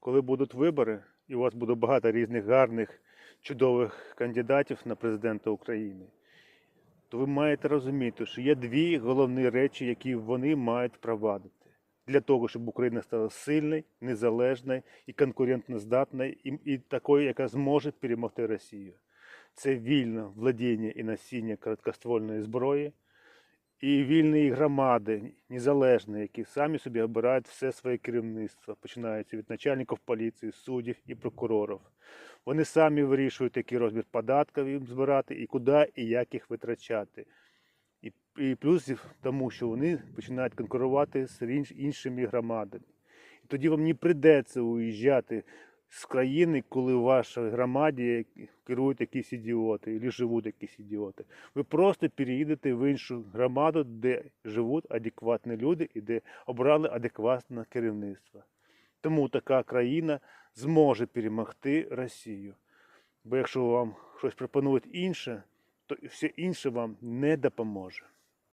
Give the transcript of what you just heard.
коли будуть вибори, і у вас буде багато різних гарних, чудових кандидатів на президента України, то ви маєте розуміти, що є дві головні речі, які вони мають впровадити для того, щоб Україна стала сильною, незалежною і конкурентноздатною, і, і такою, яка зможе перемогти Росію. Це вільне владіння і носіння короткоствольної зброї, і вільні громади, незалежні, які самі собі обирають все своє керівництво, починаючи від начальників поліції, суддів і прокурорів. Вони самі вирішують, який розмір податків їм збирати, і куди і як їх витрачати. І, і плюс тому, що вони починають конкурувати з інш- іншими громадами. І тоді вам не прийдеться уїжджати з країни, коли в вашій громаді керують якісь ідіоти, або живуть якісь ідіоти. Ви просто переїдете в іншу громаду, де живуть адекватні люди і де обрали адекватне керівництво. Тому така країна зможе перемогти Росію. Бо якщо вам щось пропонують інше, то все інше вам не допоможе.